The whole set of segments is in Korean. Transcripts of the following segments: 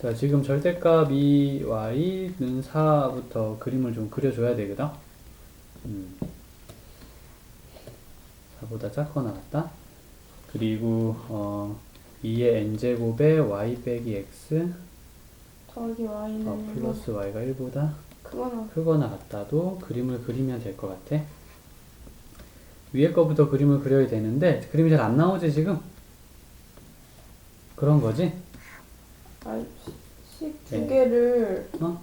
자, 지금 절대값 2y는 4부터 그림을 좀 그려줘야 되거든? 음. 4보다 작거나 같다? 그리고, 어, 2의 n제곱에 y 빼기 x, 더하기 y는 어, 플러스 y가 1보다 그거는 크거나 같다도 그림을 그리면 될 것 같아. 위에 거부터 그림을 그려야 되는데, 그림이 잘 안 나오지, 지금? 그런 거지? 아식두 네. 개를 어?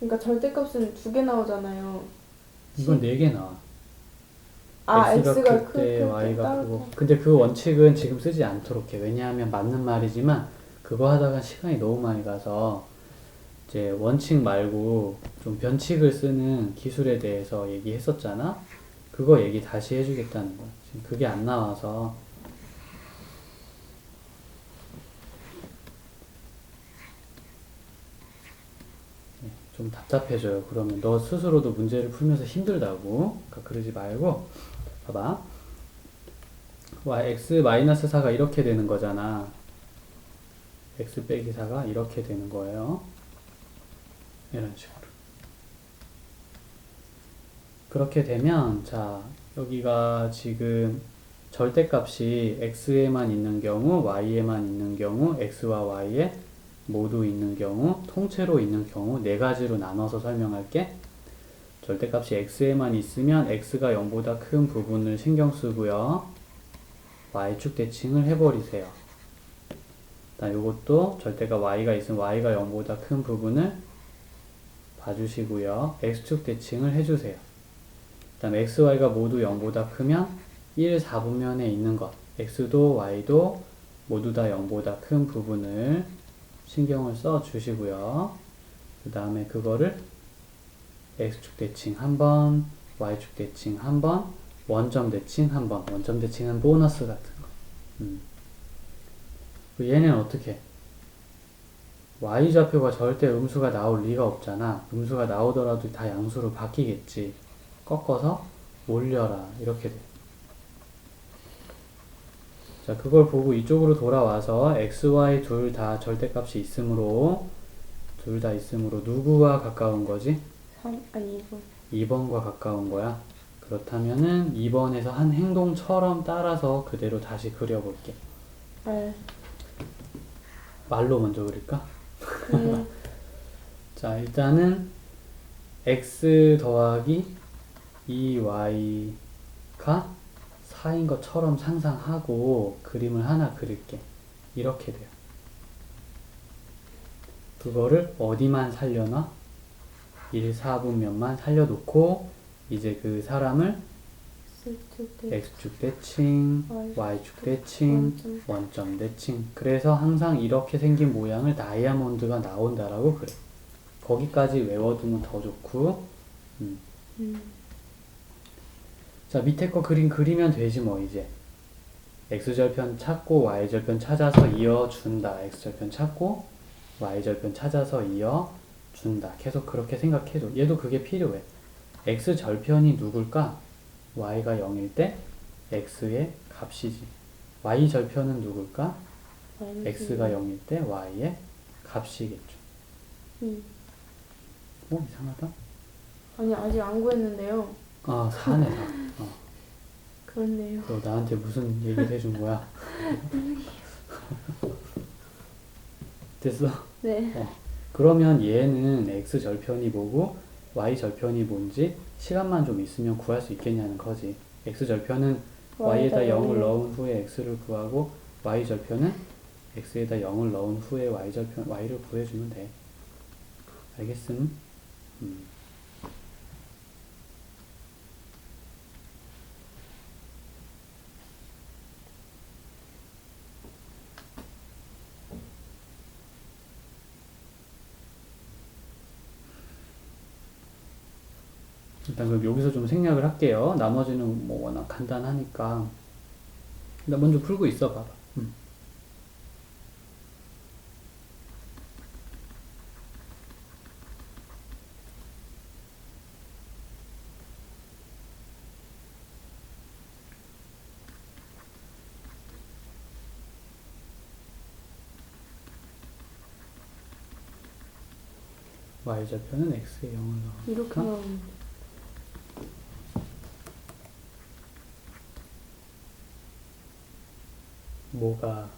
그러니까 절대값은 두 개 나오잖아요. 이건 4개 나와. 아 x가 x가 클클때때 y가 따로 크고 근데 그 원칙은 지금 쓰지 않도록 해 왜냐하면 맞는 말이지만 그거 하다가 시간이 너무 많이 가서 이제 원칙 말고 좀 변칙을 쓰는 기술에 대해서 얘기했었잖아 그거 얘기 다시 해주겠다는 거야 지금 그게 안 나와서 좀 답답해져요 그러면 너 스스로도 문제를 풀면서 힘들다고 그러니까 그러지 말고 봐봐. y x 마이너스 4가 이렇게 되는 거잖아. x 빼기 4가 이렇게 되는 거예요. 이런 식으로. 그렇게 되면 자 여기가 지금 절대값이 x에만 있는 경우, y에만 있는 경우, x와 y에 모두 있는 경우, 통째로 있는 경우 네 가지로 나눠서 설명할게. 절대값이 x에만 있으면 x가 0보다 큰 부분을 신경 쓰고요. y축 대칭을 해버리세요. 이것도 절대가 y가 있으면 y가 0보다 큰 부분을 봐주시고요. x축 대칭을 해주세요. 그다음 x, y가 모두 0보다 크면 1, 4분면에 있는 것 x도 y도 모두 다 0보다 큰 부분을 신경을 써 주시고요. 그 다음에 그거를 x축 대칭 한 번, y축 대칭 한 번, 원점 대칭 한 번. 원점 대칭은 보너스 같은 거. 음. 그 얘는 어떻게? y 좌표가 절대 음수가 나올 리가 없잖아. 음수가 나오더라도 다 양수로 바뀌겠지. 꺾어서 올려라. 이렇게 돼. 자, 그걸 보고 이쪽으로 돌아와서 x, y 둘 다 절대값이 있으므로 둘 다 있으므로 누구와 가까운 거지? 3 아니 이거 2번과 가까운 거야. 그렇다면은 2번에서 한 행동처럼 따라서 그대로 다시 그려볼게. 알 말로 먼저 그릴까? 음, 자, 일단은 x 더하기 2y가 4인 것처럼 상상하고 그림을 하나 그릴게. 이렇게 돼요. 그거를 어디만 살려놔? 1, 4분면만 살려놓고 이제 그 사람을 X축 대 대칭, Y y축 대칭. 원점 대칭. 그래서 항상 이렇게 생긴 모양을 다이아몬드가 나온다라고 그래. 거기까지 외워두면 더 좋고. 음. 음, 자, 밑에 거 그림 그리면 되지 뭐 이제. x절편 찾고 y절편 찾아서 이어준다. x절편 찾고 y절편 찾아서 이어준다. 계속 그렇게 생각해줘. 얘도 그게 필요해. x절편이 누굴까? y가 0일 때 x의 값이지. y절편은 누굴까? x가 0일 때 y의 값이겠죠. 음. 어, 이상하다. 아니 아직 안 구했는데요. 아, 4네, 4. 어. 그렇네요. 너 나한테 무슨 얘기를 해준 거야? 됐어? 네. 그러면 얘는 x 절편이 뭐고 y 절편이 뭔지 시간만 좀 있으면 구할 수 있겠냐는 거지. x 절편은 y에다 0을 넣은 후에 x를 구하고 y 절편은 x에다 0을 넣은 후에 y 절편 y를 구해주면 돼. 알겠음? 음. 일단 그럼 여기서 좀 생략을 할게요. 나머지는 뭐 워낙 간단하니까. 나 먼저 풀고 있어 봐봐. 음. y좌표는 x에 0을 넣어. 이렇게 어? 나오는데. 뭐가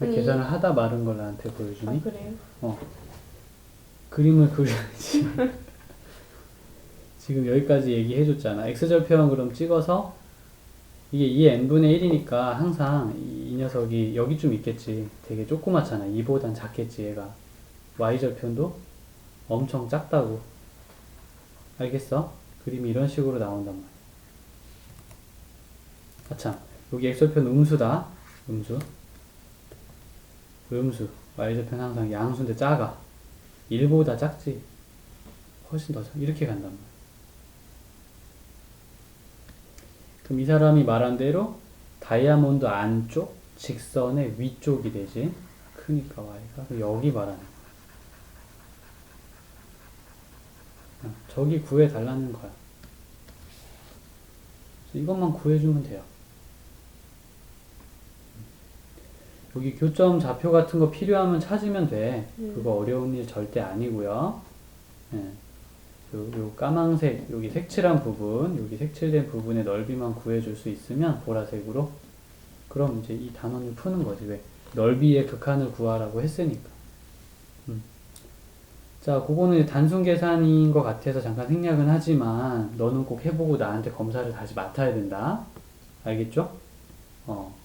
왜. 계산을 하다 마른 걸 나한테 아 보여주니? 그래요? 그림을 그려야지. 지금 여기까지 얘기해줬잖아. x절편 그럼 찍어서 이게 2의 n분의 1이니까 항상 이, 이 녀석이 여기 좀 있겠지. 되게 조그맣잖아. 2보단 작겠지 얘가. y절편도 엄청 작다고. 알겠어? 그림이 이런 식으로 나온단 말이야. 아참 여기 x절편 음수다. 음수. 음수. y절편 항상 양수인데 작아. 1보다 작지. 훨씬 더 작. 이렇게 간단 말이야. 그럼 이 사람이 말한 대로 다이아몬드 안쪽 직선의 위쪽이 되지. 크니까 y가 여기 말하는 거야. 어, 저기 구해 달라는 거야. 이것만 구해주면 돼요. 여기 교점 좌표 같은 거 필요하면 찾으면 돼. 음. 그거 어려운 일 절대 아니고요. 예. 요, 요 까망색 여기 색칠한 부분, 여기 색칠된 부분의 넓이만 구해줄 수 있으면 보라색으로 그럼 이제 이 단원을 푸는 거지. 왜? 넓이의 극한을 구하라고 했으니까. 음. 자, 그거는 단순 계산인 것 같아서 잠깐 생략은 하지만 너는 꼭 해보고 나한테 검사를 다시 맡아야 된다. 알겠죠? 어.